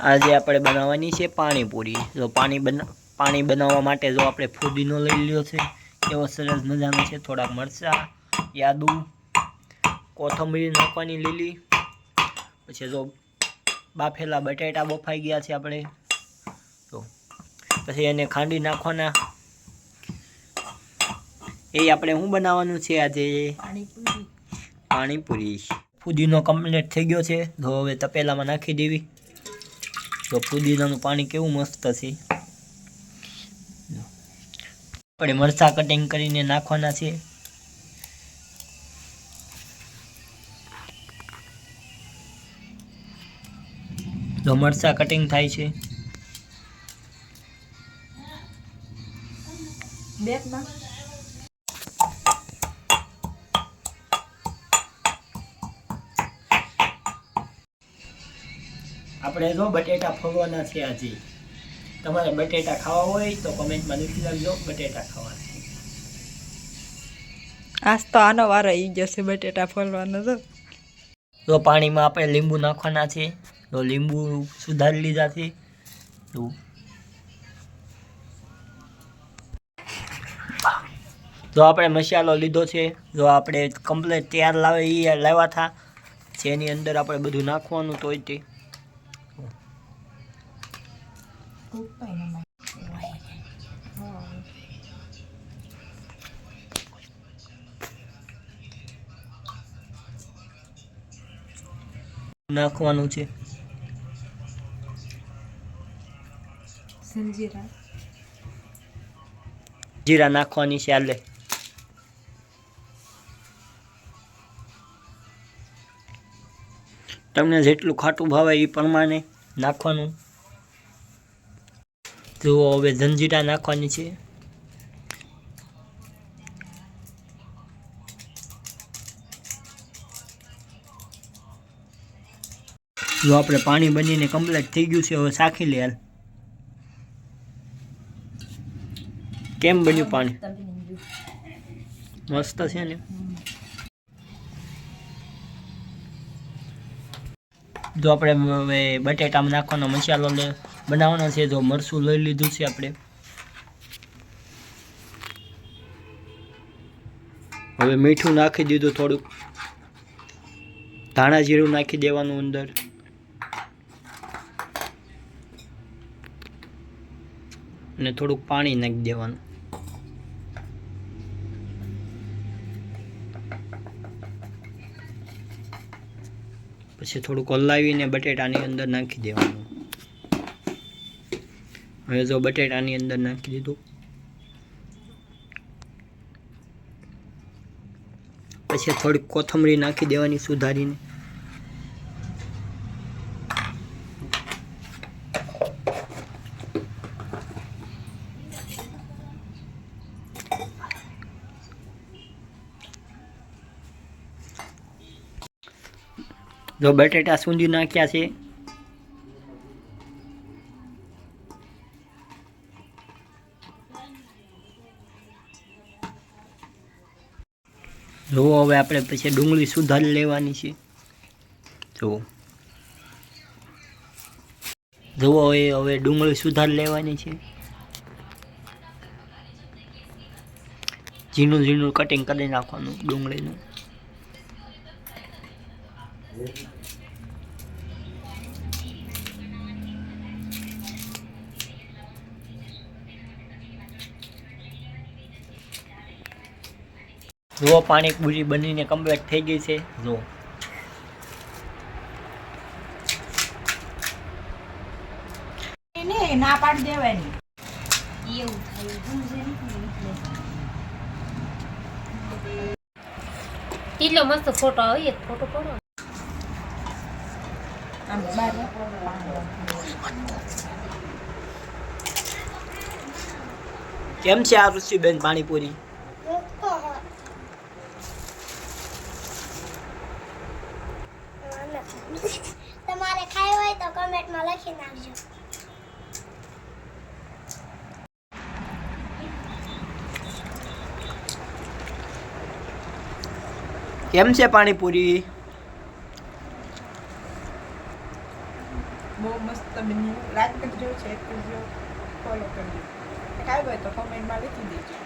આજે આપણે બનાવવાની છે પાણીપુરી. જો પાણી બના પાણી બનાવવા માટે જો આપણે ફુદીનો લઈ લીધો છે. એવો સરસ મજાનો છે. થોડાક મરચાં યાદુ કોથમીર નાખવાની લીલી. પછી જો બાફેલા બટેટા બફાઈ ગયા છે આપણે. તો પછી એને ખાંડી નાખવાના. એ આપણે શું બનાવવાનું છે આજે? પાણીપુરી. પાણીપુરી. ફુદીનો કમ્પ્લીટ થઈ ગયો છે. તો હવે તપેલામાં નાખી દેવી. તો ફુદીનાનું પાણી કેવું મસ્ત છે. આપણે મરચાં કટિંગ કરીને નાખવાના છે. જો મરચાં કટિંગ થાય છે. બેગમાં? આપણે જો બટેટા ફોડવાના છે આજે. તમારે બટેટા ખાવા હોય તો કોમેન્ટમાં લખી નાખજો બટેટા ખાવા છે. આજ તો આનો વારો આવી જશે બટેટા ફોલવાનો તો. તો પાણીમાં આપણે લીંબુ નાખવાના છે. તો લીંબુ સુધારી લીધા છે. તો જો આપણે મસાલો લીધો છે જો આપણે કમ્પ્લેટ તૈયાર લાવે એ લાવ્યા હતા. જેની અંદર આપણે બધું નાખવાનું તો. તે નાખવાનું છે. જીરા જીરા નાખવાની છે આલે તમને જેટલું ખાટું ભાવે એ પ્રમાણે નાખવાનું. જુઓ હવે જંજીરા નાખવાની છે. જો આપણે પાણી બનીને કમ્પ્લીટ થઈ ગયું છે, હવે સાખી લે કેમ બન્યું પાણી? મસ્ત છે ને. જો આપણે હવે બટેટામાં નાખવાનો મસાલો લે. બનાવવાનો છે, જો મરસું લઈ લીધું છે આપણે. હવે મીઠું નાખી દીધું થોડુંક. ધાણા જીરું નાખી દેવાનું અંદર. અને થોડુંક પાણી નાખી દેવાનું. પછી થોડુંક હલાવીને બટેટાની અંદર નાખી દેવાનું. હવે જો બટેટાની અંદર નાખી દીધું. પછી થોડીક કોથમરી નાખી દેવાની સુધારીને. જો બટેટા સૂંધી નાખ્યા છે જુઓ હવે આપણે પછી ડુંગળી સુધારી લેવાની છે. જુઓ. જુઓ એ હવે ડુંગળી સુધાર લેવાની છે. ઝીણું ઝીણું કટિંગ કરી નાખવાનું ડુંગળીનું. જુઓ પાણીપુરી બનીને કમ્પ્લીટ થઈ ગઈ છે. જુઓ. એને ના પાડી દેવાની. એવું થાય કેટલો મસ્ત ફોટો આવે એક ફોટો પડો. આમ બાર. કેમ છે આ ઋષિબેન પાણીપુરી તમારે ખાઈ હોય તો કમેન્ટમાં લખી નાખજો કેમ છે પાણીપુરી? બહુ મસ્ત બન્યું લાઈક કરજો શેર કરજો ફોલો કરજો ખાવ હોય તો કોમેન્ટમાં લખી દેજો.